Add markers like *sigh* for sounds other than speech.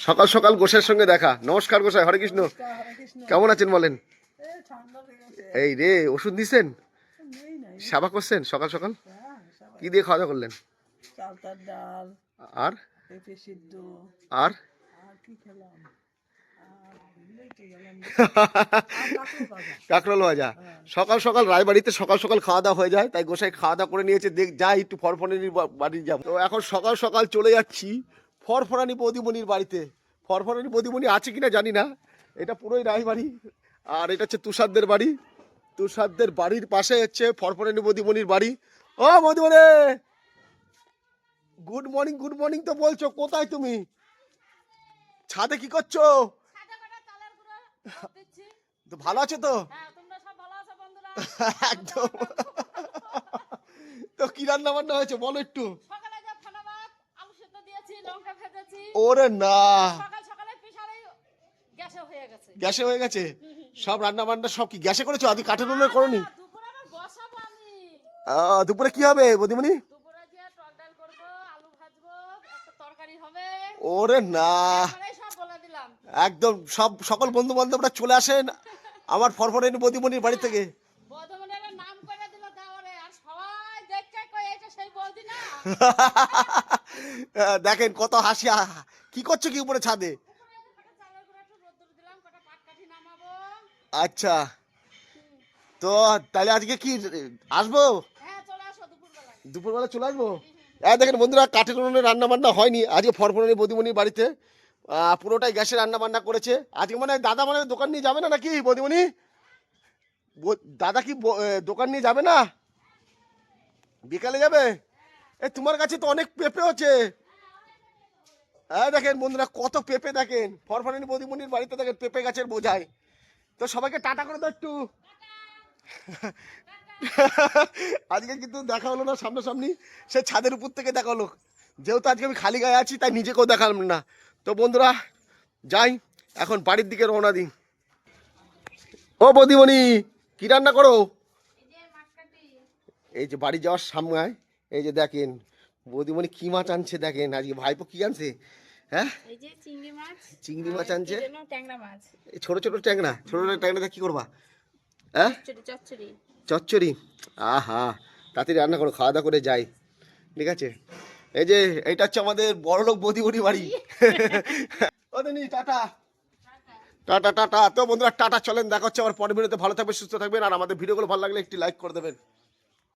সকাল সকাল গোসাইয়ের সঙ্গে দেখা। নমস্কার গোসাই হরে কৃষ্ণ। কেমন আছেন বলেন? এই রে ওষুধ দিছেন? সেবা করছেন সকাল সকাল? কি দিয়ে খাওয়া দাওয়া করলেন আর? আর? আর কি খেলাম? আর ভুলেই তো গেলাম। *laughs* আর কাঁকড়ো ভাজা। সকাল সকাল রায়বাড়িতে সকাল সকাল খাওয়া দাওয়া হয়ে যায় তাই গোসাই খাওয়া দাওয়া করে নিয়েছে। দেখ যাই একটু ফরফরানি বাড়ি যাব। তো এখন সকাল সকাল চলে যাচ্ছি। ফরফরানি বৌদিমণির বাড়িতে। ফরফরানি বৌদিমণি আছে কিনা জানি না। এটা পুরোই রায় বাড়ি। আর এটা হচ্ছে তুষারদের বাড়ি। তুষারদের বাড়ির পাশে হচ্ছে ফরফরানি বৌদিমণির বাড়ি। ও বৌদিমণি! গুড মর্নিং গুড মর্নিং তো বলছো কোথায় তুমি? ছাদে কি করছ। তো ভালো আছো তো? হ্যাঁ? একদম। তো কি রান্না বান্না হয়েছে বলো একটু? ওরে না। গ্যাসে হয়ে গেছে। সব রান্না বান্না সব কি? গ্যাসে করেছ? আদি কাঠের উনুনে করনি? দুপুরে কি হবে বদিমণি। ওরে না। একদম সব সকল বন্ধু বান্ধবরা চলে আসেন আমার ফরফরানি বদিমণির বাড়ি থেকে। নাম করে দিল আর সবাই দেখছে কই এটা সেই বৌদি না? *laughs* দেখেন কত হাসি কি করছ কি উপরে ছাদে। আচ্ছা। তো তাহলে আজকে কি, আসব? দুপুরবেলা চলে আসব? হ্যাঁ দেখেন বন্ধুরা, কাঠের উনুনে রান্না বান্না হয়নি। আজকে ফরফরানি বদিমণির বাড়িতে পুরোটাই গ্যাসে রান্না বান্না করেছে। আজকে মানে দাদা মানে দোকান নিয়ে যাবে না নাকি, বদিমণি? দাদা কি দোকান নিয়ে যাবে না? বিকালে যাবে? এ, তোমার কাছে তো অনেক পেঁপে হচ্ছে হ্যাঁ দেখেন বন্ধুরা, কত পেঁপে দেখেন। ফরফরানি বদিমণির বাড়িতে দেখেন পেঁপে গাছের বোঝায়। তো সবাইকে টাটা করে দাও একটু। আজকে কিন্তু দেখা হলো না সামনাসামনি, সে ছাদের উপর থেকে দেখা হলো। যেহেতু আজকে আমি খালি গায়ে আছি, তাই নিজেকেও দেখালাম না। তো বন্ধুরা, যাই, এখন বাড়ির দিকে রওনা দিই। ও বদিমণি, কি রান্না করো? এই যে বাড়ি যাওয়ার সামনে এই যে দেখেন বৌদিমণি কি মাছ আনছে দেখেন আজকে ভাইপো কি আনছে? হ্যাঁ? এই যে চিংড়ি মাছ চিংড়ি মাছ আনছে? ট্যাংরা মাছ। এই ছোট ছোট ট্যাংরা ছোট ছোট ট্যাংরাটা কি করবা? হ্যাঁ? চচ্চড়ি আহা তাড়াতাড়ি রান্না করো খাওয়া দাওয়া করে যাই। ঠিক আছে? এই যে এইটা হচ্ছে আমাদের বড় লোক বাড়ি। *laughs* ও টাটা। Tata tata. তো বন্ধুরা টাটা চলেন দেখা হচ্ছে আমার পরের ভিডিওতে। ভালো থাকবে সুস্থ থাকবেন আর আমাদের ভিডিওগুলো ভালো লাগলে একটি লাইক করে দেবেন।